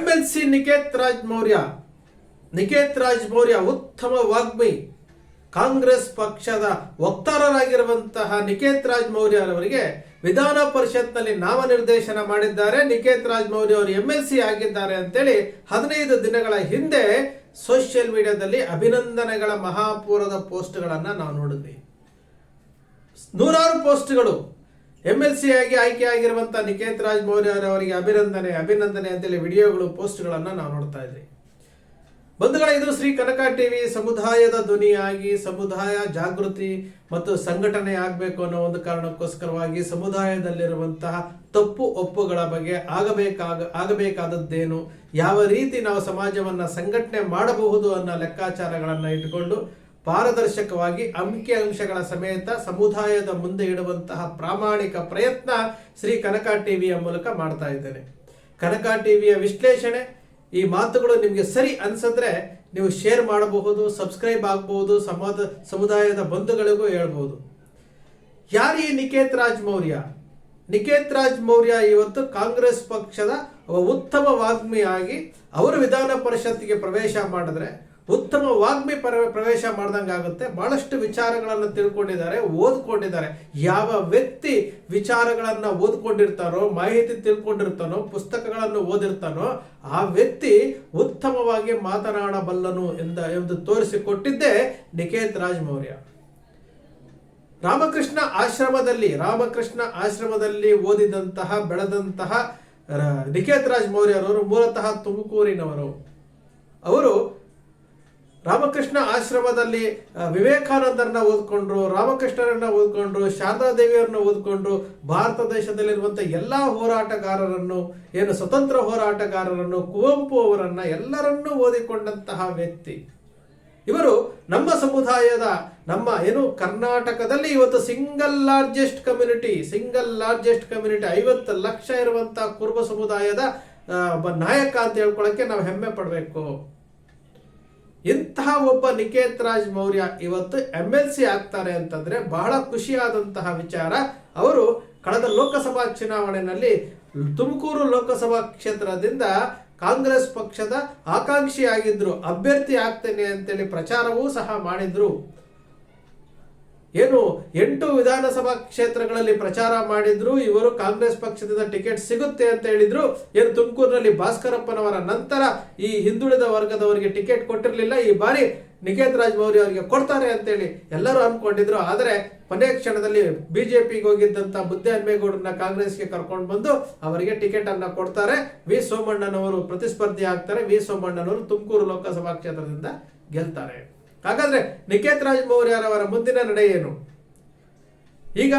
M L C Niketh Raj Mourya. Niketh Raj Mourya ಉತ್ತಮ ವಾಗ್ಮಿ. ಕಾಂಗ್ರೆಸ್ ಪಕ್ಷದ ವಕ್ತಾರರಾಗಿರುವಂತಹ ನಿಕೇತ್ ರಾಜ್ ಮೌರ್ಯ ಅವರಿಗೆ ವಿಧಾನ ಪರಿಷತ್ನಲ್ಲಿ ನಾಮನಿರ್ದೇಶನ ಮಾಡಿದ್ದಾರೆ. ನಿಕೇತ್ ರಾಜ್ ಮೌರ್ಯ ಅವರು ಎಂ ಎಲ್ ಸಿ ಆಗಿದ್ದಾರೆ ಅಂತೇಳಿ ಹದಿನೈದು ದಿನಗಳ ಹಿಂದೆ ಸೋಷಿಯಲ್ ಮೀಡಿಯಾದಲ್ಲಿ ಅಭಿನಂದನೆಗಳ ಮಹಾಪೂರದ ಪೋಸ್ಟ್ಗಳನ್ನು ನಾವು ನೋಡಿದ್ವಿ. ನೂರಾರು ಪೋಸ್ಟ್ಗಳು ಎಂ ಎಲ್ ಸಿ ಆಗಿ ಆಯ್ಕೆಯಾಗಿರುವಂತಹ ನಿಕೇತ್ ರಾಜ್ ಮೌರ್ಯ ಅವರಿಗೆ ಅಭಿನಂದನೆ ಅಭಿನಂದನೆ ಅಂತೇಳಿ ವಿಡಿಯೋಗಳು, ಪೋಸ್ಟ್ಗಳನ್ನು ನಾವು ನೋಡ್ತಾ ಇದ್ವಿ ಬಂಧುಗಳ, ಇದು ಶ್ರೀ ಕನಕ ಟಿವಿ ಸಮುದಾಯದ ಧ್ವನಿಯಾಗಿ, ಸಮುದಾಯ ಜಾಗೃತಿ ಮತ್ತು ಸಂಘಟನೆ ಆಗಬೇಕು ಅನ್ನೋ ಒಂದು ಕಾರಣಕ್ಕೋಸ್ಕರವಾಗಿ ಸಮುದಾಯದಲ್ಲಿರುವಂತಹ ತಪ್ಪು ಒಪ್ಪುಗಳ ಬಗ್ಗೆ ಆಗಬೇಕಾಗ, ಆಗಬೇಕಾದದ್ದೇನು, ಯಾವ ರೀತಿ ನಾವು ಸಮಾಜವನ್ನ ಸಂಘಟನೆ ಮಾಡಬಹುದು ಅನ್ನೋ ಲೆಕ್ಕಾಚಾರಗಳನ್ನು ಇಟ್ಟುಕೊಂಡು ಪಾರದರ್ಶಕವಾಗಿ ಅಂಕಿ ಅಂಶಗಳ ಸಮೇತ ಸಮುದಾಯದ ಮುಂದೆ ಇಡುವಂತಹ ಪ್ರಾಮಾಣಿಕ ಪ್ರಯತ್ನ ಶ್ರೀ ಕನಕ ಟಿವಿಯ ಮೂಲಕ ಮಾಡ್ತಾ ಇದ್ದೇನೆ. ಕನಕ ಟಿವಿಯ ವಿಶ್ಲೇಷಣೆ, ಈ ಮಾತುಗಳು ನಿಮಗೆ ಸರಿ ಅನ್ಸಿದ್ರೆ ನೀವು ಶೇರ್ ಮಾಡಬಹುದು, ಸಬ್ಸ್ಕ್ರೈಬ್ ಆಗಬಹುದು, ಸಮಾದ, ಸಮುದಾಯದ ಬಂಧುಗಳಿಗೂ ಹೇಳ್ಬೋದು ಯಾರು ಈ ನಿಕೇತ್ ರಾಜ್ ಮೌರ್ಯ? ನಿಕೇತ್ ರಾಜ್ ಮೌರ್ಯ ಇವತ್ತು ಕಾಂಗ್ರೆಸ್ ಪಕ್ಷದ ಉತ್ತಮ ವಾಗ್ಮಿಯಾಗಿ ಅವರು ವಿಧಾನ ಪರಿಷತ್ತಿಗೆ ಪ್ರವೇಶ ಮಾಡಿದ್ರೆ ಉತ್ತಮ ವಾಗ್ಮಿ ಪರ, ಪ್ರವೇಶ ಮಾಡ್ದಂಗಾಗುತ್ತೆ ಬಹಳಷ್ಟು ವಿಚಾರಗಳನ್ನು ತಿಳ್ಕೊಂಡಿದ್ದಾರೆ, ಓದ್ಕೊಂಡಿದ್ದಾರೆ. ಯಾವ ವ್ಯಕ್ತಿ ವಿಚಾರಗಳನ್ನು ಓದ್ಕೊಂಡಿರ್ತಾರೋ ಮಾಹಿತಿ ತಿಳ್ಕೊಂಡಿರ್ತಾನೋ, ಪುಸ್ತಕಗಳನ್ನು ಓದಿರ್ತಾನೋ, ಆ ವ್ಯಕ್ತಿ ಉತ್ತಮವಾಗಿ ಮಾತನಾಡಬಲ್ಲನು ಎಂದ, ಎಂದು ತೋರಿಸಿಕೊಟ್ಟಿದ್ದೇ ನಿಕೇತ್ ರಾಜ್ ಮೌರ್ಯ ರಾಮಕೃಷ್ಣ ಆಶ್ರಮದಲ್ಲಿ ರಾಮಕೃಷ್ಣ ಆಶ್ರಮದಲ್ಲಿ ಓದಿದಂತಹ, ಬೆಳೆದಂತಹ ನಿಕೇತ್ ರಾಜ್ ಮೌರ್ಯರವರು ಮೂಲತಃ ತುಮಕೂರಿನವರು. ಅವರು ರಾಮಕೃಷ್ಣ ಆಶ್ರಮದಲ್ಲಿ ವಿವೇಕಾನಂದರನ್ನ ಓದ್ಕೊಂಡ್ರು, ರಾಮಕೃಷ್ಣರನ್ನ ಓದ್ಕೊಂಡ್ರು ಶಾರದಾ ದೇವಿಯರನ್ನ ಓದ್ಕೊಂಡ್ರು, ಭಾರತ ದೇಶದಲ್ಲಿರುವಂಥ ಎಲ್ಲ ಹೋರಾಟಗಾರರನ್ನು, ಏನು ಸ್ವತಂತ್ರ ಹೋರಾಟಗಾರರನ್ನು, ಕುವೆಂಪು ಅವರನ್ನ ಎಲ್ಲರನ್ನೂ ಓದಿಕೊಂಡಂತಹ ವ್ಯಕ್ತಿ. ಇವರು ನಮ್ಮ ಸಮುದಾಯದ, ನಮ್ಮ ಏನು ಕರ್ನಾಟಕದಲ್ಲಿ ಇವತ್ತು single largest community single largest community ಐವತ್ತು ಲಕ್ಷ ಇರುವಂತಹ ಕುರುಬ ಸಮುದಾಯದ ನಾಯಕ ಅಂತ ಹೇಳ್ಕೊಳಕ್ಕೆ ನಾವು ಹೆಮ್ಮೆ ಪಡಬೇಕು. ಇಂತಹ ಒಬ್ಬ ನಿಕೇತ್ ರಾಜ್ ಮೌರ್ಯ ಇವತ್ತು ಎಂ ಎಲ್ ಸಿ ಆಗ್ತಾರೆ ಅಂತಂದ್ರೆ ಬಹಳ ಖುಷಿಯಾದಂತಹ ವಿಚಾರ. ಅವರು ಕಳೆದ ಲೋಕಸಭಾ ಚುನಾವಣೆಯಲ್ಲಿ ತುಮಕೂರು ಲೋಕಸಭಾ ಕ್ಷೇತ್ರದಿಂದ ಕಾಂಗ್ರೆಸ್ ಪಕ್ಷದ ಆಕಾಂಕ್ಷಿಯಾಗಿದ್ರು. ಅಭ್ಯರ್ಥಿ ಆಗ್ತೇನೆ ಅಂತೇಳಿ ಪ್ರಚಾರವೂ ಸಹ ಮಾಡಿದ್ರು. ಏನು ಎಂಟು ವಿಧಾನಸಭಾ ಕ್ಷೇತ್ರಗಳಲ್ಲಿ ಪ್ರಚಾರ ಮಾಡಿದ್ರು, ಇವರು ಕಾಂಗ್ರೆಸ್ ಪಕ್ಷದಿಂದ ಟಿಕೆಟ್ ಸಿಗುತ್ತೆ ಅಂತ ಹೇಳಿದ್ರು. ಏನು ತುಮಕೂರಿನಲ್ಲಿ ಭಾಸ್ಕರಪ್ಪನವರ ನಂತರ ಈ ಹಿಂದುಳಿದ ವರ್ಗದವರಿಗೆ ಟಿಕೆಟ್ ಕೊಟ್ಟಿರಲಿಲ್ಲ. ಈ ಬಾರಿ ನಿಖೇತ್ ರಾಜ್ ಮೌರ್ಯ ಅವರಿಗೆ ಕೊಡ್ತಾರೆ ಅಂತೇಳಿ ಎಲ್ಲರೂ ಅನ್ಕೊಂಡಿದ್ರು. ಆದರೆ ಕೊನೆಯ ಕ್ಷಣದಲ್ಲಿ ಬಿಜೆಪಿಗೆ ಹೋಗಿದ್ದಂತ ಬುದ್ಧಿ ಹನ್ಮೇಗೌಡರನ್ನ ಕಾಂಗ್ರೆಸ್ಗೆ ಕರ್ಕೊಂಡು ಬಂದು ಅವರಿಗೆ ಟಿಕೆಟ್ ಅನ್ನ ಕೊಡ್ತಾರೆ. ವಿ ಸೋಮಣ್ಣನವರು ಪ್ರತಿಸ್ಪರ್ಧಿ ಆಗ್ತಾರೆ. ವಿ ಸೋಮಣ್ಣನವರು ತುಮಕೂರು ಲೋಕಸಭಾ ಕ್ಷೇತ್ರದಿಂದ ಗೆಲ್ತಾರೆ. ಹಾಗಾದ್ರೆ ನಿಕೇತ್ ರಾಜ್ ಮೌರ್ಯರವರ ಮುಂದಿನ ನಡೆ ಏನು? ಈಗ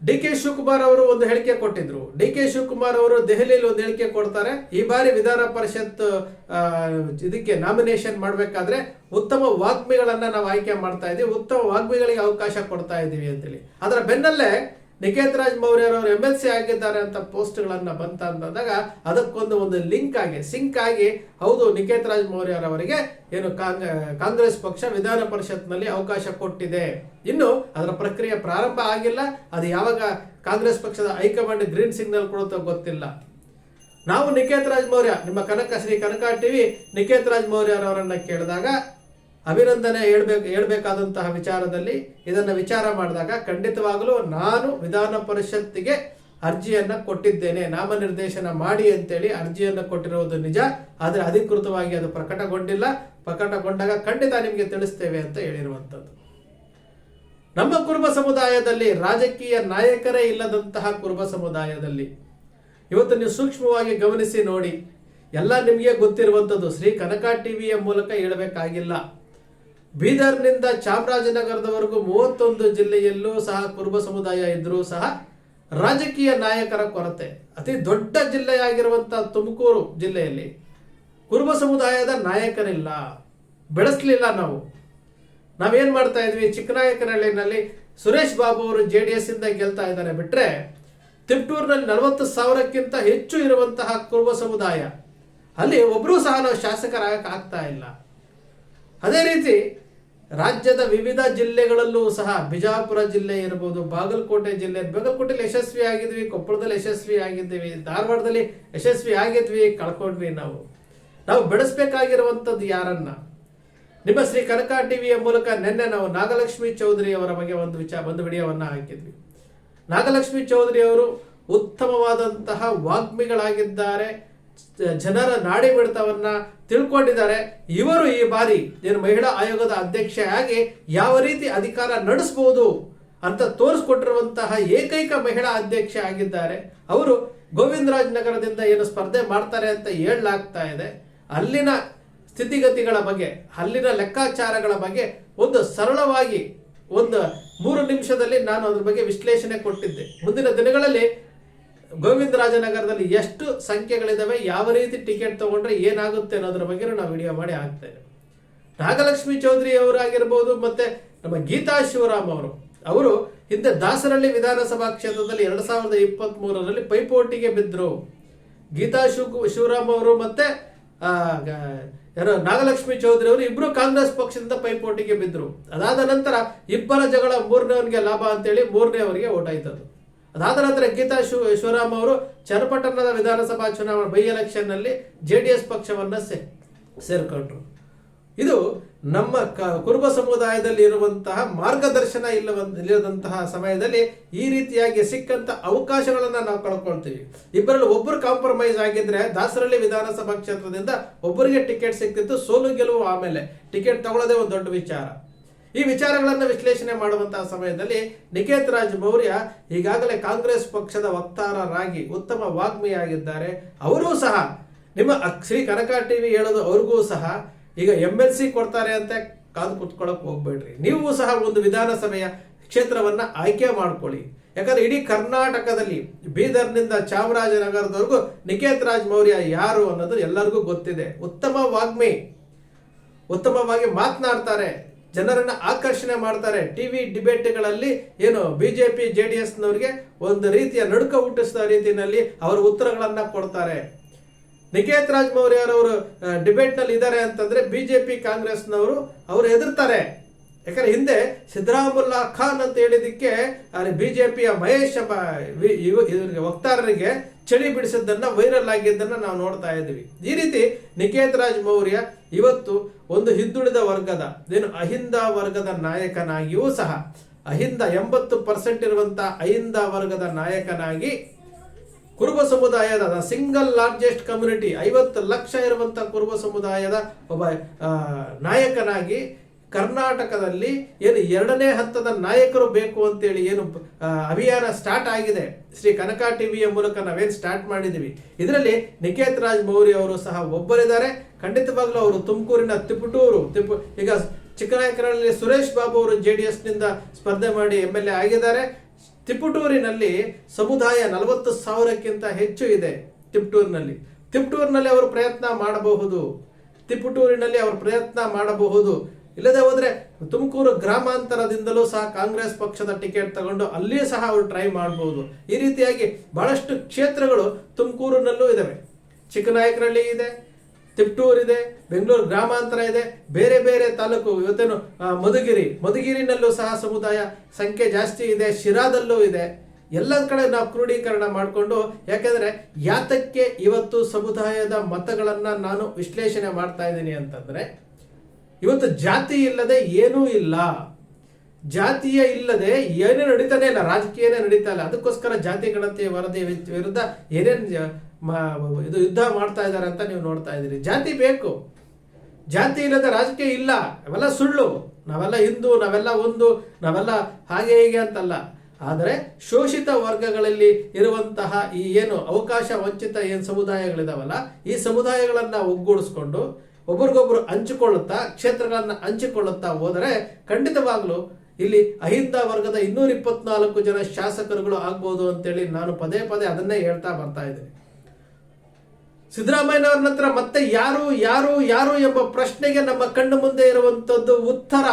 ಡಿ ಕೆ ಶಿವಕುಮಾರ್ ಅವರು ಒಂದು ಹೇಳಿಕೆ ಕೊಟ್ಟಿದ್ರು. ಡಿ ಕೆ ಶಿವಕುಮಾರ್ ಅವರು ದೆಹಲಿಯಲ್ಲಿ ಒಂದು ಹೇಳಿಕೆ ಕೊಡ್ತಾರೆ. ಈ ಬಾರಿ ವಿಧಾನ ಪರಿಷತ್ ಇದಕ್ಕೆ ನಾಮಿನೇಷನ್ ಮಾಡಬೇಕಾದ್ರೆ ಉತ್ತಮ ವಾಗ್ಮಿಗಳನ್ನ ನಾವು ಆಯ್ಕೆ ಮಾಡ್ತಾ ಇದ್ದೀವಿ ಉತ್ತಮ ವಾಗ್ಮಿಗಳಿಗೆ ಅವಕಾಶ ಕೊಡ್ತಾ ಇದ್ದೀವಿ ಅಂತೇಳಿ. ಅದರ ಬೆನ್ನಲ್ಲೇ ನಿಕೇತ್ ರಾಜ್ ಮೌರ್ಯರವರು ಎಂ ಎಲ್ ಸಿ ಆಗಿದ್ದಾರೆ ಅಂತ ಪೋಸ್ಟ್ಗಳನ್ನು ಬಂತ ಅಂತಂದಾಗ ಅದಕ್ಕೊಂದು ಒಂದು ಲಿಂಕ್ ಆಗಿ, ಸಿಂಕ್ ಆಗಿ, ಹೌದು ನಿಕೇತ್ ರಾಜ್ ಮೌರ್ಯರವರಿಗೆ ಏನು ಕಾಂಗ್- ಕಾಂಗ್ರೆಸ್ ಪಕ್ಷ ವಿಧಾನ ಪರಿಷತ್ನಲ್ಲಿ ಅವಕಾಶ ಕೊಟ್ಟಿದೆ. ಇನ್ನು ಅದರ ಪ್ರಕ್ರಿಯೆ ಪ್ರಾರಂಭ ಆಗಿಲ್ಲ. ಅದು ಯಾವಾಗ ಕಾಂಗ್ರೆಸ್ ಪಕ್ಷದ ಹೈಕಮಾಂಡ್ ಗ್ರೀನ್ ಸಿಗ್ನಲ್ ಕೊಡುತ್ತೋ ಗೊತ್ತಿಲ್ಲ. ನಾವು ನಿಕೇತ್ ರಾಜ್ ಮೌರ್ಯ, ನಿಮ್ಮ ಕನಕ ಶ್ರೀ ಕನಕ ಟಿವಿ ನಿಕೇತ್ ರಾಜ್ ಮೌರ್ಯರವರನ್ನ ಕೇಳಿದಾಗ ಅಭಿನಂದನೆ ಹೇಳ್ಬೇಕು, ಹೇಳ್ಬೇಕಾದಂತಹ ವಿಚಾರದಲ್ಲಿ ಇದನ್ನ ವಿಚಾರ ಮಾಡಿದಾಗ ಖಂಡಿತವಾಗಲೂ ನಾನು ವಿಧಾನ ಪರಿಷತ್ತಿಗೆ ಅರ್ಜಿಯನ್ನು ಕೊಟ್ಟಿದ್ದೇನೆ, ನಾಮನಿರ್ದೇಶನ ಮಾಡಿ ಅಂತೇಳಿ ಅರ್ಜಿಯನ್ನು ಕೊಟ್ಟಿರುವುದು ನಿಜ, ಆದರೆ ಅಧಿಕೃತವಾಗಿ ಅದು ಪ್ರಕಟಗೊಂಡಿಲ್ಲ. ಪ್ರಕಟಗೊಂಡಾಗ ಖಂಡಿತ ನಿಮಗೆ ತಿಳಿಸ್ತೇವೆ ಅಂತ ಹೇಳಿರುವಂಥದ್ದು. ನಮ್ಮ ಕುರುಬ ಸಮುದಾಯದಲ್ಲಿ ರಾಜಕೀಯ ನಾಯಕರೇ ಇಲ್ಲದಂತಹ ಕುರುಬ ಸಮುದಾಯದಲ್ಲಿ ಇವತ್ತು ನೀವು ಸೂಕ್ಷ್ಮವಾಗಿ ಗಮನಿಸಿ ನೋಡಿ, ಎಲ್ಲ ನಿಮಗೆ ಗೊತ್ತಿರುವಂಥದ್ದು, ಶ್ರೀ ಕನಕ ಟಿವಿಯ ಮೂಲಕ ಹೇಳಬೇಕಾಗಿಲ್ಲ. ಬೀದರ್ನಿಂದ ಚಾಮರಾಜನಗರದವರೆಗೂ ಮೂವತ್ತೊಂದು ಜಿಲ್ಲೆಯಲ್ಲೂ ಸಹ ಕುರುಬ ಸಮುದಾಯ ಇದ್ದರೂ ಸಹ ರಾಜಕೀಯ ನಾಯಕರ ಕೊರತೆ. ಅತಿ ದೊಡ್ಡ ಜಿಲ್ಲೆಯಾಗಿರುವಂಥ ತುಮಕೂರು ಜಿಲ್ಲೆಯಲ್ಲಿ ಕುರುಬ ಸಮುದಾಯದ ನಾಯಕರಿಲ್ಲ ಬೆಳೆಸಲಿಲ್ಲ ನಾವು. ನಾವೇನು ಮಾಡ್ತಾ ಇದ್ವಿ? ಚಿಕ್ಕನಾಯಕನಹಳ್ಳಿನಲ್ಲಿ ಸುರೇಶ್ ಬಾಬು ಅವರು ಜೆ ಡಿ ಎಸ್ ಇಂದ ಗೆಲ್ತಾ ಇದ್ದಾರೆ. ಬಿಟ್ರೆ ತಿಪ್ಟೂರಿನಲ್ಲಿ ನಲವತ್ತು ಸಾವಿರಕ್ಕಿಂತ ಹೆಚ್ಚು ಇರುವಂತಹ ಕುರುಬ ಸಮುದಾಯ. ಅಲ್ಲಿ ಒಬ್ಬರೂ ಸಹ ನಾವು ಶಾಸಕರಾಗಕ್ಕೆ ಆಗ್ತಾ ಇಲ್ಲ. ಅದೇ ರೀತಿ ರಾಜ್ಯದ ವಿವಿಧ ಜಿಲ್ಲೆಗಳಲ್ಲೂ ಸಹ ಬಿಜಾಪುರ ಜಿಲ್ಲೆ ಇರ್ಬೋದು, ಬಾಗಲಕೋಟೆ ಜಿಲ್ಲೆ ಬಾಗಲಕೋಟೆಯಲ್ಲಿ ಯಶಸ್ವಿ ಆಗಿದ್ವಿ, ಕೊಪ್ಪಳದಲ್ಲಿ ಯಶಸ್ವಿ ಆಗಿದ್ದೀವಿ, ಧಾರವಾಡದಲ್ಲಿ ಯಶಸ್ವಿ ಆಗಿದ್ವಿ, ಕಳ್ಕೊಂಡ್ವಿ ನಾವು. ನಾವು ಬೆಳೆಸ್ಬೇಕಾಗಿರುವಂಥದ್ದು ಯಾರನ್ನ? ನಿಮ್ಮ ಶ್ರೀ ಕನಕ ಟಿವಿಯ ಮೂಲಕ ನಿನ್ನೆ ನಾವು ನಾಗಲಕ್ಷ್ಮಿ ಚೌಧರಿ ಅವರ ಬಗ್ಗೆ ಒಂದು ವಿಚಾರ ಒಂದು ವಿಡಿಯೋವನ್ನ ಹಾಕಿದ್ವಿ. ನಾಗಲಕ್ಷ್ಮಿ ಚೌಧರಿ ಅವರು ಉತ್ತಮವಾದಂತಹ ವಾಗ್ಮಿಗಳಾಗಿದ್ದಾರೆ. ಜನರ ನಾಡಿ ಮಿಡಿತವನ್ನ ತಿಳ್ಕೊಂಡಿದ್ದಾರೆ. ಇವರು ಈ ಬಾರಿ ಏನು ಮಹಿಳಾ ಆಯೋಗದ ಅಧ್ಯಕ್ಷೆಯಾಗಿ ಯಾವ ರೀತಿ ಅಧಿಕಾರ ನಡೆಸಬಹುದು ಅಂತ ತೋರಿಸ್ಕೊಟ್ಟಿರುವಂತಹ ಏಕೈಕ ಮಹಿಳಾ ಅಧ್ಯಕ್ಷೆ ಆಗಿದ್ದಾರೆ. ಅವರು ಗೋವಿಂದರಾಜ್ ನಗರದಿಂದ ಏನು ಸ್ಪರ್ಧೆ ಮಾಡ್ತಾರೆ ಅಂತ ಹೇಳಲಾಗ್ತಾ ಇದೆ. ಅಲ್ಲಿನ ಸ್ಥಿತಿಗತಿಗಳ ಬಗ್ಗೆ, ಅಲ್ಲಿನ ಲೆಕ್ಕಾಚಾರಗಳ ಬಗ್ಗೆ ಒಂದು ಸರಳವಾಗಿ ಒಂದು ಮೂರು ನಿಮಿಷದಲ್ಲಿ ನಾನು ಅದ್ರ ಬಗ್ಗೆ ವಿಶ್ಲೇಷಣೆ ಕೊಟ್ಟಿದ್ದೆ. ಮುಂದಿನ ದಿನಗಳಲ್ಲಿ ಗೋವಿಂದರಾಜನಗರದಲ್ಲಿ ಎಷ್ಟು ಸಂಖ್ಯೆಗಳಿದ್ದಾವೆ ಯಾವ ರೀತಿ ಟಿಕೆಟ್ ತಗೊಂಡ್ರೆ ಏನಾಗುತ್ತೆ ಅನ್ನೋದ್ರ ಬಗ್ಗೆ ನಾವು ವಿಡಿಯೋ ಮಾಡಿ ಹಾಕ್ತೇವೆ ನಾಗಲಕ್ಷ್ಮಿ ಚೌಧರಿ ಅವರಾಗಿರ್ಬೋದು, ಮತ್ತೆ ನಮ್ಮ ಗೀತಾ ಶಿವರಾಮ್ ಅವರು. ಅವರು ಹಿಂದೆ ದಾಸರಳ್ಳಿ ವಿಧಾನಸಭಾ ಕ್ಷೇತ್ರದಲ್ಲಿ ಎರಡ್ ಸಾವಿರದ ಇಪ್ಪತ್ತ್ ಮೂರರಲ್ಲಿ ಪೈಪೋಟಿಗೆ ಬಿದ್ದರು ಗೀತಾ ಶಿವ, ಶಿವರಾಮ್ ಅವರು ಮತ್ತೆ ನಾಗಲಕ್ಷ್ಮಿ ಚೌಧರಿ ಅವರು ಇಬ್ಬರು ಕಾಂಗ್ರೆಸ್ ಪಕ್ಷದಿಂದ ಪೈಪೋಟಿಗೆ ಬಿದ್ದರು ಅದಾದ ನಂತರ ಇಬ್ಬರ ಜಗಳ ಮೂರನೇವನಿಗೆ ಲಾಭ ಅಂತೇಳಿ ಮೂರನೇ ಅವರಿಗೆ ಓಟ್ ಅದಾದ ನಂತರ ಗೀತಾ ಶಿವ ಶಿವರಾಮ್ ಅವರು ಚನ್ನಪಟ್ಟಣದ ವಿಧಾನಸಭಾ ಚುನಾವಣೆ ಬೈ ಎಲೆಕ್ಷನ್ನಲ್ಲಿ ಜೆ ಡಿ ಎಸ್ ಪಕ್ಷವನ್ನ ಸೇ, ಸೇರ್ಕೊಂಡ್ರು. ಇದು ನಮ್ಮ ಕ, ಕುರುಬ ಸಮುದಾಯದಲ್ಲಿ ಇರುವಂತಹ ಮಾರ್ಗದರ್ಶನ ಇಲ್ಲವ ಇಲ್ಲದಂತಹ ಸಮಯದಲ್ಲಿ ಈ ರೀತಿಯಾಗಿ ಸಿಕ್ಕಂತ ಅವಕಾಶಗಳನ್ನು ನಾವು ಕಳ್ಕೊಳ್ತೀವಿ. ಇಬ್ಬರಲ್ಲಿ ಒಬ್ಬರು ಕಾಂಪ್ರಮೈಸ್ ಆಗಿದ್ರೆ ದಾಸರಳ್ಳಿ ವಿಧಾನಸಭಾ ಕ್ಷೇತ್ರದಿಂದ ಒಬ್ಬರಿಗೆ ಟಿಕೆಟ್ ಸಿಕ್ತಿತ್ತು, ಸೋಲು ಗೆಲುವು ಆಮೇಲೆ. ಟಿಕೆಟ್ ತಗೊಳ್ಳೋದೇ ಒಂದು ದೊಡ್ಡ ವಿಚಾರ. ಈ ವಿಚಾರಗಳನ್ನು ವಿಶ್ಲೇಷಣೆ ಮಾಡುವಂತಹ ಸಮಯದಲ್ಲಿ ನಿಕೇತ್ ರಾಜ್ ಮೌರ್ಯ ಈಗಾಗಲೇ ಕಾಂಗ್ರೆಸ್ ಪಕ್ಷದ ವಕ್ತಾರರಾಗಿ ಉತ್ತಮ ವಾಗ್ಮಿಯಾಗಿದ್ದಾರೆ. ಅವರೂ ಸಹ ನಿಮ್ಮ ಶ್ರೀ ಕನಕ ಟಿವಿ ಹೇಳೋದು ಅವ್ರಿಗೂ ಸಹ ಈಗ ಎಂ ಎಲ್ ಸಿ ಕೊಡ್ತಾರೆ ಅಂತ ಕಾದು ಕುತ್ಕೊಳ್ಳೋಕೆ ಹೋಗ್ಬೇಡ್ರಿ. ನೀವು ಸಹ ಒಂದು ವಿಧಾನಸಭೆಯ ಕ್ಷೇತ್ರವನ್ನ ಆಯ್ಕೆ ಮಾಡ್ಕೊಳ್ಳಿ. ಯಾಕಂದ್ರೆ ಇಡೀ ಕರ್ನಾಟಕದಲ್ಲಿ ಬೀದರ್ನಿಂದ ಚಾಮರಾಜನಗರದವರೆಗೂ ನಿಕೇತ್ ರಾಜ್ ಮೌರ್ಯ ಯಾರು ಅನ್ನೋದು ಎಲ್ಲರಿಗೂ ಗೊತ್ತಿದೆ. ಉತ್ತಮ ವಾಗ್ಮಿ, ಉತ್ತಮವಾಗಿ ಮಾತನಾಡ್ತಾರೆ. ಜನರನ್ನ ಆಕರ್ಷಣೆ ಮಾಡ್ತಾರೆ. ಟಿವಿ ಡಿಬೇಟ್ಗಳಲ್ಲಿ ಏನು ಬಿಜೆಪಿ, ಜೆ ಡಿ ಎಸ್ನವ್ರಿಗೆ ಒಂದು ರೀತಿಯ ನಡುಕ ಹುಟ್ಟಿಸಿದ ರೀತಿಯಲ್ಲಿ ಅವರು ಉತ್ತರಗಳನ್ನು ಕೊಡ್ತಾರೆ. ನಿಕೇತ್ ರಾಜ್ ಮೌರ್ಯ ಅವರು ಡಿಬೇಟ್ನಲ್ಲಿ ಬಿ ಅಂತಂದ್ರೆ ಬಿಜೆಪಿ ಕಾಂಗ್ರೆಸ್ನವರು ಅವರು ಎದುರ್ತಾರೆ ಯಾಕಂದ್ರೆ ಹಿಂದೆ ಸಿದ್ದರಾಮುಲ್ಲಾ ಖಾನ್ ಅಂತ ಹೇಳಿದಕ್ಕೆ ಅಲ್ಲಿ ಮಹೇಶ್ ಎಂಬ ವಿ- ಇವ- ಇವ್ರಿಗೆ ವಕ್ತಾರರಿಗೆ ಚಳಿ ಬಿಡಿಸಿದ್ದನ್ನ ವೈರಲ್ ಆಗಿದ್ದನ್ನ ನಾವು ನೋಡ್ತಾ ಇದ್ದೀವಿ. ಈ ರೀತಿ ನಿಕೇತ್ ರಾಜ್ ಮೌರ್ಯ ಇವತ್ತು ಒಂದು ಹಿಂದುಳಿದ ವರ್ಗದ ಏನು ಅಹಿಂದ ವರ್ಗದ ನಾಯಕನಾಗಿಯೂ ಸಹ, ಅಹಿಂದ ಎಂಬತ್ತು ಪರ್ಸೆಂಟ್ ಇರುವಂತ ಅಹಿಂದ ವರ್ಗದ ನಾಯಕನಾಗಿ ಕುರುಬ ಸಮುದಾಯದ ಸಿಂಗಲ್ ಲಾರ್ಜೆಸ್ಟ್ ಕಮ್ಯುನಿಟಿ ಐವತ್ತು ಲಕ್ಷ ಇರುವಂತ ಕುರುಬ ಸಮುದಾಯದ ಒಬ್ಬ ನಾಯಕನಾಗಿ ಕರ್ನಾಟಕದಲ್ಲಿ ಏನು ಎರಡನೇ ಹಂತದ ನಾಯಕರು ಬೇಕು ಅಂತೇಳಿ ಏನು ಅಭಿಯಾನ ಸ್ಟಾರ್ಟ್ ಆಗಿದೆ. ಶ್ರೀ ಕನಕ ಟಿವಿಯ ಮೂಲಕ ನಾವೇನು ಸ್ಟಾರ್ಟ್ ಮಾಡಿದ್ದೀವಿ. ಇದರಲ್ಲಿ ನಿಕೇತ್ ರಾಜ್ ಮೌರ್ಯ ಅವರು ಸಹ ಒಬ್ಬರಿದ್ದಾರೆ. ಖಂಡಿತವಾಗ್ಲೂ ಅವರು ತುಮಕೂರಿನ ತಿಪುಟೂರು ತಿಪ್ಪು ಈಗ ಚಿಕ್ಕನಾಯಕರಲ್ಲಿ ಸುರೇಶ್ ಬಾಬು ಅವರು ಜೆ ಡಿ ನಿಂದ ಸ್ಪರ್ಧೆ ಮಾಡಿ ಎಂ ಎಲ್ ಎ ಆಗಿದ್ದಾರೆ. ತಿಪುಟೂರಿನಲ್ಲಿ ಸಮುದಾಯ ನಲವತ್ತು ಸಾವಿರಕ್ಕಿಂತ ಹೆಚ್ಚು ಇದೆ ತಿಪುಟೂರಿನಲ್ಲಿ. ತಿಪುಟೂರಿನಲ್ಲಿ ಅವರು ಪ್ರಯತ್ನ ಮಾಡಬಹುದು. ತಿಪುಟೂರಿನಲ್ಲಿ ಅವರು ಪ್ರಯತ್ನ ಮಾಡಬಹುದು. ಇಲ್ಲದೆ ಹೋದ್ರೆ ತುಮಕೂರು ಗ್ರಾಮಾಂತರದಿಂದಲೂ ಸಹ ಕಾಂಗ್ರೆಸ್ ಪಕ್ಷದ ಟಿಕೆಟ್ ತಗೊಂಡು ಅಲ್ಲಿಯೂ ಸಹ ಅವರು ಟ್ರೈ ಮಾಡಬಹುದು ಈ ರೀತಿಯಾಗಿ ಬಹಳಷ್ಟು ಕ್ಷೇತ್ರಗಳು ತುಮಕೂರಿನಲ್ಲೂ ಇದಾವೆ. ಚಿಕ್ಕನಾಯಕನಹಳ್ಳಿ ಇದೆ, ತಿಪ್ಟೂರ್ ಇದೆ, ಬೆಂಗಳೂರು ಗ್ರಾಮಾಂತರ ಇದೆ, ಬೇರೆ ಬೇರೆ ತಾಲೂಕು, ಇವತ್ತೇನು ಮಧುಗಿರಿ. ಮಧುಗಿರಿನಲ್ಲೂ ಸಹ ಸಮುದಾಯ ಸಂಖ್ಯೆ ಜಾಸ್ತಿ ಇದೆ, ಶಿರಾದಲ್ಲೂ ಇದೆ. ಎಲ್ಲ ಕಡೆ ನಾವು ಕ್ರೋಢೀಕರಣ ಮಾಡಿಕೊಂಡು, ಯಾಕೆಂದರೆ ಯಾತಕ್ಕೆ ಇವತ್ತು ಸಮುದಾಯದ ಮತಗಳನ್ನು ನಾನು ವಿಶ್ಲೇಷಣೆ ಮಾಡ್ತಾ ಇದ್ದೀನಿ ಅಂತಂದ್ರೆ ಇವತ್ತು ಜಾತಿ ಇಲ್ಲದೆ ಏನೂ ಇಲ್ಲ. ಜಾತಿಯ ಇಲ್ಲದೆ ಏನೇ ನಡೀತಾನೆ ಇಲ್ಲ, ರಾಜಕೀಯನೇ ನಡೀತಾ ಇಲ್ಲ. ಅದಕ್ಕೋಸ್ಕರ ಜಾತಿ ಗಣತಿ ವರದಿ ವಿರುದ್ಧ ಏನೇನು ಇದು ಯುದ್ಧ ಮಾಡ್ತಾ ಇದ್ದಾರೆ ಅಂತ ನೀವು ನೋಡ್ತಾ ಇದ್ದೀರಿ. ಜಾತಿ ಬೇಕು. ಜಾತಿ ಇಲ್ಲದೆ ರಾಜಕೀಯ ಇಲ್ಲ. ಅವೆಲ್ಲ ಸುಳ್ಳು. ನಾವೆಲ್ಲ ಹಿಂದೂ, ನಾವೆಲ್ಲ ಒಂದು, ನಾವೆಲ್ಲ ಹಾಗೆ ಹೀಗೆ ಅಂತಲ್ಲ. ಆದರೆ ಶೋಷಿತ ವರ್ಗಗಳಲ್ಲಿ ಇರುವಂತಹ ಈ ಏನು ಅವಕಾಶ, ವಂಚಿತ ಏನು ಸಮುದಾಯಗಳಿದಾವಲ್ಲ, ಈ ಸಮುದಾಯಗಳನ್ನು ಒಗ್ಗೂಡಿಸ್ಕೊಂಡು ಒಬ್ರಿಗೊಬ್ರು ಹಂಚಿಕೊಳ್ಳುತ್ತಾ, ಕ್ಷೇತ್ರಗಳನ್ನು ಹಂಚಿಕೊಳ್ಳುತ್ತಾ ಹೋದರೆ ಖಂಡಿತವಾಗ್ಲೂ ಇಲ್ಲಿ ಅಹಿಂದ ವರ್ಗದ ಇನ್ನೂರ ಇಪ್ಪತ್ನಾಲ್ಕು ಜನ ಶಾಸಕರುಗಳು ಆಗ್ಬೋದು ಅಂತೇಳಿ ನಾನು ಪದೇ ಪದೇ ಅದನ್ನೇ ಹೇಳ್ತಾ ಬರ್ತಾ ಇದ್ದೀನಿ. ಸಿದ್ದರಾಮಯ್ಯನವ್ರ ನಂತರ ಮತ್ತೆ ಯಾರು ಯಾರು ಯಾರು ಎಂಬ ಪ್ರಶ್ನೆಗೆ ನಮ್ಮ ಕಣ್ಣು ಮುಂದೆ ಇರುವಂತದ್ದು ಉತ್ತರ,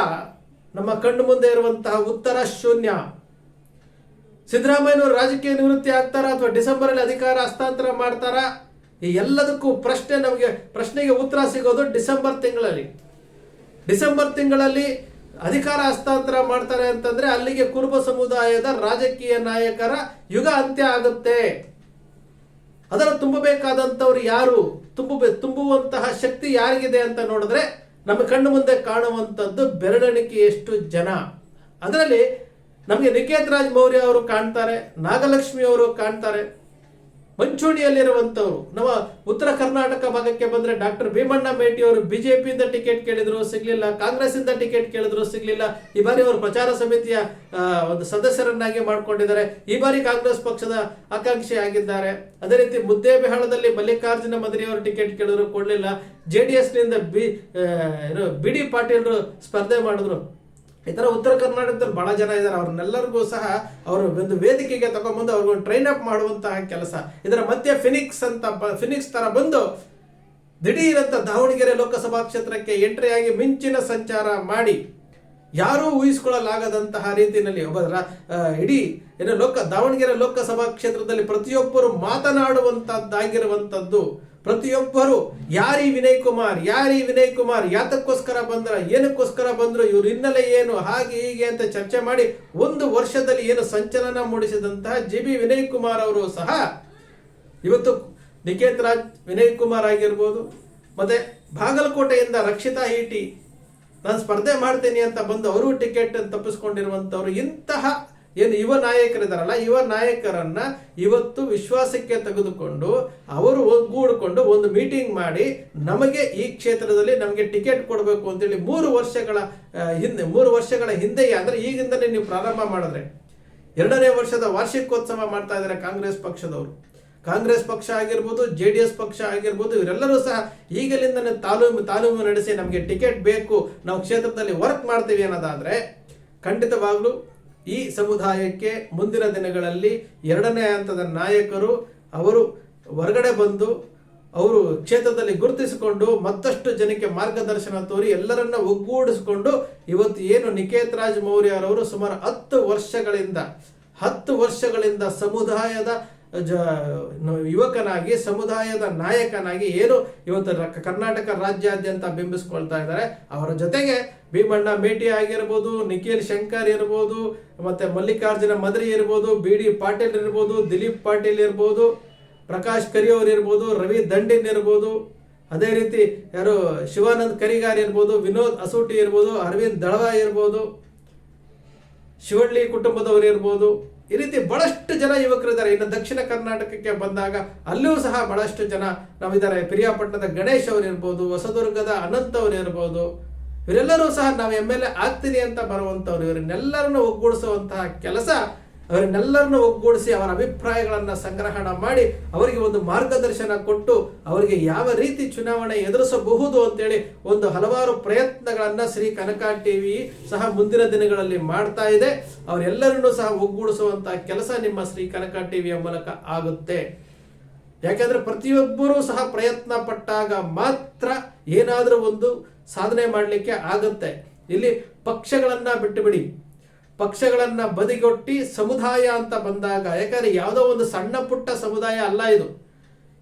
ನಮ್ಮ ಕಣ್ಣು ಮುಂದೆ ಇರುವಂತಹ ಉತ್ತರ ಶೂನ್ಯ. ಸಿದ್ದರಾಮಯ್ಯನವರು ರಾಜಕೀಯ ನಿವೃತ್ತಿ ಆಗ್ತಾರಾ ಅಥವಾ ಡಿಸೆಂಬರ್ ಅಲ್ಲಿ ಅಧಿಕಾರ ಹಸ್ತಾಂತರ ಮಾಡ್ತಾರಾ? ಈ ಎಲ್ಲದಕ್ಕೂ ಪ್ರಶ್ನೆ ನಮಗೆ, ಪ್ರಶ್ನೆಗೆ ಉತ್ತರ ಸಿಗೋದು ಡಿಸೆಂಬರ್ ತಿಂಗಳಲ್ಲಿ. ಡಿಸೆಂಬರ್ ತಿಂಗಳಲ್ಲಿ ಅಧಿಕಾರ ಹಸ್ತಾಂತರ ಮಾಡ್ತಾರೆ ಅಂತಂದ್ರೆ ಅಲ್ಲಿಗೆ ಕುರುಬ ಸಮುದಾಯದ ರಾಜಕೀಯ ನಾಯಕರ ಯುಗ ಅಂತ್ಯ ಆಗುತ್ತೆ. ಅದನ್ನು ತುಂಬಬೇಕಾದಂಥವ್ರು ಯಾರು? ತುಂಬಬೇ ತುಂಬುವಂತಹ ಶಕ್ತಿ ಯಾರಿಗಿದೆ ಅಂತ ನೋಡಿದ್ರೆ ನಮ್ಮ ಕಣ್ಣು ಮುಂದೆ ಕಾಣುವಂಥದ್ದು ಬೆರಳೆಣಿಕೆಯಷ್ಟು ಜನ. ಅದರಲ್ಲಿ ನಮಗೆ ನಿಕೇತ್ ರಾಜ್ ಮೌರ್ಯ ಅವರು ಕಾಣ್ತಾರೆ, ನಾಗಲಕ್ಷ್ಮಿ ಅವರು ಕಾಣ್ತಾರೆ. ಮಂಚೂಣಿಯಲ್ಲಿರುವಂಥವ್ರು. ನಮ್ಮ ಉತ್ತರ ಕರ್ನಾಟಕ ಭಾಗಕ್ಕೆ ಬಂದ್ರೆ ಡಾಕ್ಟರ್ ಭೀಮಣ್ಣ ಮೇಟಿ ಅವರು ಬಿಜೆಪಿಯಿಂದ ಟಿಕೆಟ್ ಕೇಳಿದ್ರು, ಸಿಗ್ಲಿಲ್ಲ. ಕಾಂಗ್ರೆಸ್ ಇಂದ ಟಿಕೆಟ್ ಕೇಳಿದ್ರು, ಸಿಗ್ಲಿಲ್ಲ. ಈ ಬಾರಿ ಅವರು ಪ್ರಚಾರ ಸಮಿತಿಯ ಒಂದು ಸದಸ್ಯರನ್ನಾಗಿ ಮಾಡ್ಕೊಂಡಿದ್ದಾರೆ. ಈ ಬಾರಿ ಕಾಂಗ್ರೆಸ್ ಪಕ್ಷದ ಆಕಾಂಕ್ಷಿ ಆಗಿದ್ದಾರೆ. ಅದೇ ರೀತಿ ಮುದ್ದೇಬಿಹಾಳದಲ್ಲಿ ಮಲ್ಲಿಕಾರ್ಜುನ ಮದನಿ ಅವರು ಟಿಕೆಟ್ ಕೇಳಿದ್ರು, ಕೊಡ್ಲಿಲ್ಲ. ಜೆ ಡಿ ಎಸ್ನಿಂದ ಬಿ ಬಿ ಡಿ ಪಾಟೀಲ್ರು ಸ್ಪರ್ಧೆ ಮಾಡಿದ್ರು. ಈ ಥರ ಉತ್ತರ ಕರ್ನಾಟಕದಲ್ಲಿ ಬಹಳ ಜನ ಇದ್ದಾರೆ. ಅವ್ರನ್ನೆಲ್ಲರಿಗೂ ಸಹ ಅವರು ಒಂದು ವೇದಿಕೆಗೆ ತಗೊಂಡ್ಬಂದು ಅವ್ರಿಗೊಂದು ಟ್ರೈನ್ ಅಪ್ ಮಾಡುವಂತಹ ಕೆಲಸ. ಇದರ ಮಧ್ಯೆ ಫಿನಿಕ್ಸ್ ಅಂತ ಫಿನಿಕ್ಸ್ ತರ ಬಂದು ದಿಢೀರಂತ ದಾವಣಗೆರೆ ಲೋಕಸಭಾ ಕ್ಷೇತ್ರಕ್ಕೆ ಎಂಟ್ರಿ ಆಗಿ ಮಿಂಚಿನ ಸಂಚಾರ ಮಾಡಿ ಯಾರೂ ಊಹಿಸಿಕೊಳ್ಳಲಾಗದಂತಹ ರೀತಿಯಲ್ಲಿ ಒಬ್ಬ ಇಡೀ ಏನೋ ಲೋಕ, ದಾವಣಗೆರೆ ಲೋಕಸಭಾ ಕ್ಷೇತ್ರದಲ್ಲಿ ಪ್ರತಿಯೊಬ್ಬರು ಮಾತನಾಡುವಂತದ್ದಾಗಿರುವಂತದ್ದು ಪ್ರತಿಯೊಬ್ಬರು ಯಾರಿ ವಿನಯ್ ಕುಮಾರ್, ಯಾರಿ ವಿನಯ್ ಕುಮಾರ್, ಯಾತಕ್ಕೋಸ್ಕರ ಬಂದ್ರ, ಏನಕ್ಕೋಸ್ಕರ ಬಂದ್ರು, ಇವ್ರ ಹಿನ್ನೆಲೆ ಏನು, ಹಾಗೆ ಹೀಗೆ ಅಂತ ಚರ್ಚೆ ಮಾಡಿ ಒಂದು ವರ್ಷದಲ್ಲಿ ಏನು ಸಂಚಲನ ಮೂಡಿಸಿದಂತಹ ಜಿ ಬಿ ವಿನಯ್ ಕುಮಾರ್ ಅವರು ಸಹ ಇವತ್ತು ನಿಕೇತ್ ರಾಜ್ ವಿನಯ್ ಕುಮಾರ್ ಆಗಿರ್ಬೋದು, ಮತ್ತೆ ಬಾಗಲಕೋಟೆಯಿಂದ ರಕ್ಷಿತಾ ಹೀಟಿ, ನಾನು ಸ್ಪರ್ಧೆ ಮಾಡ್ತೀನಿ ಅಂತ ಬಂದು ಅವರು ಟಿಕೆಟ್ ತಪ್ಪಿಸ್ಕೊಂಡಿರುವಂತವ್ರು ಇಂತಹ ಏನು ಯುವ ನಾಯಕರಿದ್ದಾರಲ್ಲ, ಯುವ ನಾಯಕರನ್ನ ಇವತ್ತು ವಿಶ್ವಾಸಕ್ಕೆ ತೆಗೆದುಕೊಂಡು ಅವರು ಒಗ್ಗೂಡಿಕೊಂಡು ಒಂದು ಮೀಟಿಂಗ್ ಮಾಡಿ ನಮಗೆ ಈ ಕ್ಷೇತ್ರದಲ್ಲಿ ನಮಗೆ ಟಿಕೆಟ್ ಕೊಡಬೇಕು ಅಂತೇಳಿ ಮೂರು ವರ್ಷಗಳ ಹಿಂದೆ, ಮೂರು ವರ್ಷಗಳ ಹಿಂದೆಯೇ ಅಂದ್ರೆ ಈಗಿಂದಲೇ ನೀವು ಪ್ರಾರಂಭ ಮಾಡಿದ್ರೆ. ಎರಡನೇ ವರ್ಷದ ವಾರ್ಷಿಕೋತ್ಸವ ಮಾಡ್ತಾ ಇದ್ದಾರೆ ಕಾಂಗ್ರೆಸ್ ಪಕ್ಷದವರು. ಕಾಂಗ್ರೆಸ್ ಪಕ್ಷ ಆಗಿರ್ಬೋದು, ಜೆ ಡಿ ಎಸ್ ಪಕ್ಷ ಆಗಿರ್ಬೋದು, ಇವರೆಲ್ಲರೂ ಸಹ ಈಗಲಿಂದನೇ ತಾಲೂಮು ತಾಲೂಮು ನಡೆಸಿ ನಮಗೆ ಟಿಕೆಟ್ ಬೇಕು, ನಾವು ಕ್ಷೇತ್ರದಲ್ಲಿ ವರ್ಕ್ ಮಾಡ್ತೀವಿ ಅನ್ನೋದಾದ್ರೆ ಖಂಡಿತವಾಗ್ಲೂ ಈ ಸಮುದಾಯಕ್ಕೆ ಮುಂದಿನ ದಿನಗಳಲ್ಲಿ ಎರಡನೇ ಹಂತದ ನಾಯಕರು ಅವರು ಹೊರಗಡೆ ಬಂದು ಅವರು ಕ್ಷೇತ್ರದಲ್ಲಿ ಗುರುತಿಸಿಕೊಂಡು ಮತ್ತಷ್ಟು ಜನಕ್ಕೆ ಮಾರ್ಗದರ್ಶನ ತೋರಿ ಎಲ್ಲರನ್ನ ಒಗ್ಗೂಡಿಸಿಕೊಂಡು ಇವತ್ತು ಏನು ನಿಕೇತ್ ರಾಜ್ ಮೌರ್ಯರವರು ಸುಮಾರು ಹತ್ತು ವರ್ಷಗಳಿಂದ ಹತ್ತು ವರ್ಷಗಳಿಂದ ಸಮುದಾಯದ ಜ ಯುವಕನಾಗಿ, ಸಮುದಾಯದ ನಾಯಕನಾಗಿ ಏನು ಇವತ್ತು ಕರ್ನಾಟಕ ರಾಜ್ಯಾದ್ಯಂತ ಬಿಂಬಿಸ್ಕೊಳ್ತಾ ಇದ್ದಾರೆ, ಅವರ ಜೊತೆಗೆ ಭೀಮಣ್ಣ ಮೇಟಿ ಆಗಿರ್ಬೋದು, ನಿಖಿಲ್ ಶಂಕರ್ ಇರ್ಬೋದು, ಮತ್ತೆ ಮಲ್ಲಿಕಾರ್ಜುನ ಮದ್ರಿ ಇರ್ಬೋದು, ಬಿ ಡಿ ಪಾಟೀಲ್ ಇರ್ಬೋದು, ದಿಲೀಪ್ ಪಾಟೀಲ್ ಇರ್ಬೋದು, ಪ್ರಕಾಶ್ ಕರಿಯವ್ರು ಇರ್ಬೋದು, ರವಿ ದಂಡಿನ್ ಇರ್ಬೋದು, ಅದೇ ರೀತಿ ಯಾರು ಶಿವಾನಂದ್ ಕರಿಗಾರ್ ಇರ್ಬೋದು, ವಿನೋದ್ ಅಸೂಟಿ ಇರ್ಬೋದು, ಅರವಿಂದ್ ದಳವ ಇರ್ಬೋದು, ಶಿವಳ್ಳಿ ಕುಟುಂಬದವರು ಇರ್ಬೋದು ಈ ರೀತಿ ಬಹಳಷ್ಟು ಜನ ಯುವಕರಿದ್ದಾರೆ ಇನ್ನು ದಕ್ಷಿಣ ಕರ್ನಾಟಕಕ್ಕೆ ಬಂದಾಗ ಅಲ್ಲೂ ಸಹ ಬಹಳಷ್ಟು ಜನ ನಾವಿದ್ದಾರೆ. ಪಿರಿಯಾಪಟ್ಟಣದ ಗಣೇಶ್ ಅವರು ಇರ್ಬೋದು, ಹೊಸದುರ್ಗದ ಅನಂತ್ ಅವರು ಇರ್ಬೋದು. ಇವರೆಲ್ಲರೂ ಸಹ ನಾವು ಎಂ ಎಲ್ ಎ ಆಗ್ತೀನಿ ಅಂತ ಬರುವಂಥವ್ರು ಇವರನ್ನೆಲ್ಲರನ್ನು ಒಗ್ಗೂಡಿಸುವಂತಹ ಕೆಲಸ ಅವರನ್ನೆಲ್ಲರನ್ನು ಒಗ್ಗೂಡಿಸಿ ಅವರ ಅಭಿಪ್ರಾಯಗಳನ್ನು ಸಂಗ್ರಹಣ ಮಾಡಿ ಅವರಿಗೆ ಒಂದು ಮಾರ್ಗದರ್ಶನ ಕೊಟ್ಟು ಅವರಿಗೆ ಯಾವ ರೀತಿ ಚುನಾವಣೆ ಎದುರಿಸಬಹುದು ಅಂತೇಳಿ ಒಂದು ಹಲವಾರು ಪ್ರಯತ್ನಗಳನ್ನು ಶ್ರೀ ಕನಕ ಟಿವಿ ಸಹ ಮುಂದಿನ ದಿನಗಳಲ್ಲಿ ಮಾಡ್ತಾ ಇದೆ. ಅವರೆಲ್ಲರನ್ನೂ ಸಹ ಒಗ್ಗೂಡಿಸುವಂತಹ ಕೆಲಸ ನಿಮ್ಮ ಶ್ರೀ ಕನಕ ಟಿವಿಯ ಮೂಲಕ ಆಗುತ್ತೆ. ಯಾಕೆಂದ್ರೆ ಪ್ರತಿಯೊಬ್ಬರೂ ಸಹ ಪ್ರಯತ್ನ ಪಟ್ಟಾಗ ಮಾತ್ರ ಏನಾದರೂ ಒಂದು ಸಾಧನೆ ಮಾಡಲಿಕ್ಕೆ ಆಗುತ್ತೆ. ಇಲ್ಲಿ ಪಕ್ಷಗಳನ್ನ ಬಿಟ್ಟು ಬಿಡಿ. ಪಕ್ಷಗಳನ್ನ ಬದಿಗೊಟ್ಟಿ ಸಮುದಾಯ ಅಂತ ಬಂದಾಗ, ಯಾಕಂದ್ರೆ ಯಾವುದೋ ಒಂದು ಸಣ್ಣ ಪುಟ್ಟ ಸಮುದಾಯ ಅಲ್ಲ ಇದು.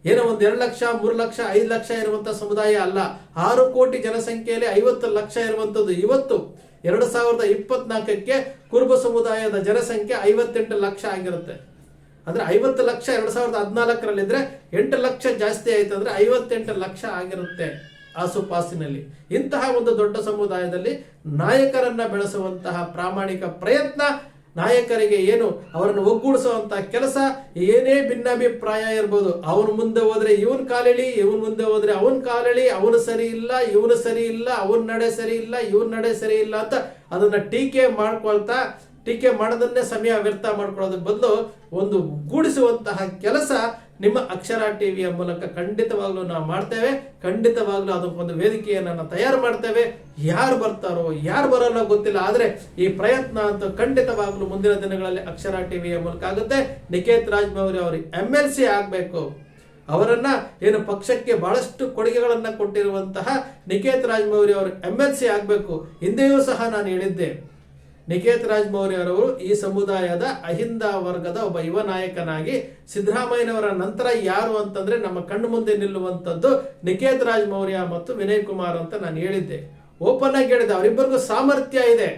ಏನೋ ಒಂದು ಎರಡು ಲಕ್ಷ, ಮೂರು ಲಕ್ಷ, ಐದು ಲಕ್ಷ ಇರುವಂತ ಸಮುದಾಯ ಅಲ್ಲ. ಆರು ಕೋಟಿ ಜನಸಂಖ್ಯೆಯಲ್ಲಿ ಐವತ್ತು ಲಕ್ಷ ಇರುವಂತದ್ದು ಇವತ್ತು, ಎರಡು ಸಾವಿರದ ಇಪ್ಪತ್ನಾಲ್ಕಕ್ಕೆ ಕುರುಬ ಸಮುದಾಯದ ಜನಸಂಖ್ಯೆ ಐವತ್ತೆಂಟು ಲಕ್ಷ ಆಗಿರುತ್ತೆ. ಅಂದ್ರೆ ಐವತ್ತು ಲಕ್ಷ ಎರಡು ಸಾವಿರದ ಹದಿನಾಲ್ಕರಲ್ಲಿದ್ರೆ ಎಂಟು ಲಕ್ಷ ಜಾಸ್ತಿ ಆಯ್ತು ಅಂದ್ರೆ ಐವತ್ತೆಂಟು ಲಕ್ಷ ಆಗಿರುತ್ತೆ. ಆಸುಪಾಸಿನಲ್ಲಿ ಇಂತಹ ಒಂದು ದೊಡ್ಡ ಸಮುದಾಯದಲ್ಲಿ ನಾಯಕರನ್ನ ಬೆಳೆಸುವಂತಹ ಪ್ರಾಮಾಣಿಕ ಪ್ರಯತ್ನ, ನಾಯಕರಿಗೆ ಏನು, ಅವರನ್ನು ಒಗ್ಗೂಡಿಸುವಂತಹ ಕೆಲಸ ಏನೇ ಭಿನ್ನಾಭಿಪ್ರಾಯ ಇರ್ಬೋದು. ಅವನ ಮುಂದೆ ಹೋದ್ರೆ ಇವನ್ ಕಾಲೆಳಿ, ಇವನ್ ಮುಂದೆ ಹೋದ್ರೆ ಅವನ್ ಕಾಲೆಳಿ, ಅವನು ಸರಿ ಇಲ್ಲ, ಇವನು ಸರಿ ಇಲ್ಲ, ಅವನ್ ನಡೆ ಸರಿ ಇಲ್ಲ, ಇವನ್ ನಡೆ ಸರಿ ಇಲ್ಲ ಅಂತ ಅದನ್ನ ಟೀಕೆ ಮಾಡ್ಕೊಳ್ತಾ, ಟೀಕೆ ಮಾಡೋದನ್ನೇ ಸಮಯ ವ್ಯರ್ಥ ಮಾಡ್ಕೊಳ್ಳೋದಕ್ಕೆ ಬದಲು ಒಂದು ಗೂಡಿಸುವಂತಹ ಕೆಲಸ ನಿಮ್ಮ ಅಕ್ಷರ ಟಿವಿಯ ಮೂಲಕ ಖಂಡಿತವಾಗ್ಲೂ ನಾವು ಮಾಡ್ತೇವೆ. ಖಂಡಿತವಾಗ್ಲೂ ಅದಕ್ಕೊಂದು ವೇದಿಕೆಯನ್ನು ತಯಾರು ಮಾಡ್ತೇವೆ. ಯಾರು ಬರ್ತಾರೋ, ಯಾರು ಬರೋಲ್ಲ ಗೊತ್ತಿಲ್ಲ. ಆದರೆ ಈ ಪ್ರಯತ್ನ ಅಂತ ಖಂಡಿತವಾಗ್ಲೂ ಮುಂದಿನ ದಿನಗಳಲ್ಲಿ ಅಕ್ಷರ ಟಿವಿಯ ಮೂಲಕ ಆಗುತ್ತೆ. ನಿಕೇತ್ ರಾಜ್ ಅವರು ಎಂ ಎಲ್ ಸಿ ಆಗಬೇಕು. ಅವರನ್ನ ಏನು ಪಕ್ಷಕ್ಕೆ ಬಹಳಷ್ಟು ಕೊಡುಗೆಗಳನ್ನು ಕೊಟ್ಟಿರುವಂತಹ ನಿಕೇತ್ ರಾಜ್ ಅವರು ಎಂ ಎಲ್ ಸಿ ಆಗಬೇಕು. ಹಿಂದೆಯೂ ಸಹ ನಾನು ಹೇಳಿದ್ದೆ. ನಿಕೇತ್ ರಾಜ್ ಮೌರ್ಯರವರು ಈ ಸಮುದಾಯದ ಅಹಿಂದ ವರ್ಗದ ಒಬ್ಬ ಯುವ ನಾಯಕನಾಗಿ ಸಿದ್ದರಾಮಯ್ಯನವರ ನಂತರ ಯಾರು ಅಂತಂದ್ರೆ ನಮ್ಮ ಕಣ್ಣು ಮುಂದೆ ನಿಲ್ಲುವಂತದ್ದು ನಿಕೇತ್ ರಾಜ್ ಮೌರ್ಯ ಮತ್ತು ವಿನಯ್ ಕುಮಾರ್ ಅಂತ ನಾನು ಹೇಳಿದ್ದೆ. ಓಪನ್ ಆಗಿ ಹೇಳಿದೆ ಅವರಿಬ್ಬರಿಗೂ ಸಾಮರ್ಥ್ಯ ಇದೆ.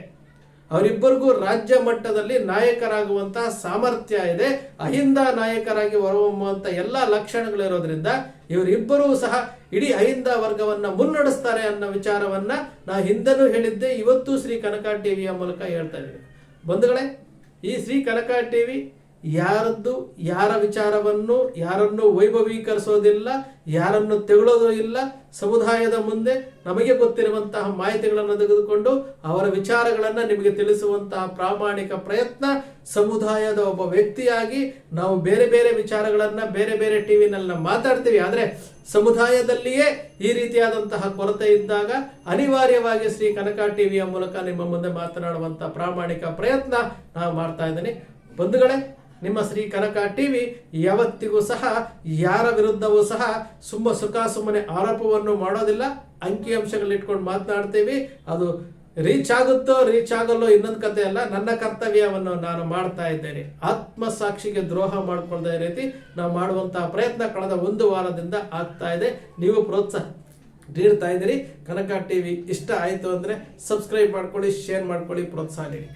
ಅವರಿಬ್ಬರಿಗೂ ರಾಜ್ಯ ಮಟ್ಟದಲ್ಲಿ ನಾಯಕರಾಗುವಂತಹ ಸಾಮರ್ಥ್ಯ ಇದೆ. ಅಹಿಂದ ನಾಯಕರಾಗಿ ಹೊರಹೊಮ್ಮುವಂತ ಎಲ್ಲ ಲಕ್ಷಣಗಳಿರೋದ್ರಿಂದ ಇವರಿಬ್ಬರೂ ಸಹ ಇಡೀ ಅಹಿಂದ ವರ್ಗವನ್ನ ಮುನ್ನಡೆಸ್ತಾರೆ ಅನ್ನೋ ವಿಚಾರವನ್ನ ನಾ ಹಿಂದನೂ ಹೇಳಿದ್ದೆ. ಇವತ್ತು ಶ್ರೀ ಕನಕ ಟಿವಿಯ ಮೂಲಕ ಹೇಳ್ತಾ ಇದ್ದೀನಿ. ಬಂಧುಗಳೇ, ಈ ಶ್ರೀ ಕನಕ ಟಿವಿ ಯಾರದ್ದು ಯಾರ ವಿಚಾರವನ್ನು, ಯಾರನ್ನು ವೈಭವೀಕರಿಸೋದಿಲ್ಲ, ಯಾರನ್ನು ತೆಗಳೋದು ಇಲ್ಲ, ಸಮುದಾಯದ ಮುಂದೆ ನಮಗೆ ಗೊತ್ತಿರುವಂತಹ ಮಾಹಿತಿಗಳನ್ನು ತೆಗೆದುಕೊಂಡು ಅವರ ವಿಚಾರಗಳನ್ನು ನಿಮಗೆ ತಿಳಿಸುವಂತಹ ಪ್ರಾಮಾಣಿಕ ಪ್ರಯತ್ನ ಸಮುದಾಯದ ಒಬ್ಬ ವ್ಯಕ್ತಿಯಾಗಿ ನಾವು ಬೇರೆ ಬೇರೆ ವಿಚಾರಗಳನ್ನು ಬೇರೆ ಬೇರೆ ಟಿವಿನಲ್ಲಿ ಮಾತಾಡ್ತೀವಿ. ಆದರೆ ಸಮುದಾಯದಲ್ಲಿಯೇ ಈ ರೀತಿಯಾದಂತಹ ಕೊರತೆ ಇದ್ದಾಗ ಅನಿವಾರ್ಯವಾಗಿ ಶ್ರೀ ಕನಕ ಟಿವಿಯ ಮೂಲಕ ನಿಮ್ಮ ಮುಂದೆ ಮಾತನಾಡುವಂಥ ಪ್ರಾಮಾಣಿಕ ಪ್ರಯತ್ನ ನಾವು ಮಾಡ್ತಾ ಇದ್ದೀನಿ. ಬಂಧುಗಳೇ ನಿಮ್ಮ ಶ್ರೀ ಕನಕ ಟಿವಿ ಯಾವತ್ತಿಗೂ ಸಹ, ಯಾರ ವಿರುದ್ಧವೂ ಸಹ ಸುಮ್ಮ ಸುಖ ಸುಮ್ಮನೆ ಆರೋಪವನ್ನು ಮಾಡೋದಿಲ್ಲ. ಅಂಕಿ ಇಟ್ಕೊಂಡು ಮಾತನಾಡ್ತೀವಿ. ಅದು ರೀಚ್ ಆಗುತ್ತೋ, ರೀಚ್ ಆಗಲ್ಲೋ ಇನ್ನೊಂದು ಕತೆ ಅಲ್ಲ, ನನ್ನ ಕರ್ತವ್ಯವನ್ನು ನಾನು ಮಾಡ್ತಾ ಇದ್ದೇನೆ. ಆತ್ಮಸಾಕ್ಷಿಗೆ ದ್ರೋಹ ಮಾಡ್ಕೊಳ್ಳದ ರೀತಿ ನಾವು ಮಾಡುವಂತಹ ಪ್ರಯತ್ನ ಕಳೆದ ಒಂದು ವಾರದಿಂದ ಆಗ್ತಾ ಇದೆ. ನೀವು ಪ್ರೋತ್ಸಾಹ ನೀಡ್ತಾ ಇದ್ದೀರಿ. ಕನಕ ಟಿವಿ ಇಷ್ಟ ಆಯಿತು ಅಂದರೆ ಸಬ್ಸ್ಕ್ರೈಬ್ ಮಾಡ್ಕೊಳ್ಳಿ ಶೇರ್ ಮಾಡ್ಕೊಳ್ಳಿ, ಪ್ರೋತ್ಸಾಹ ನೀಡಿ.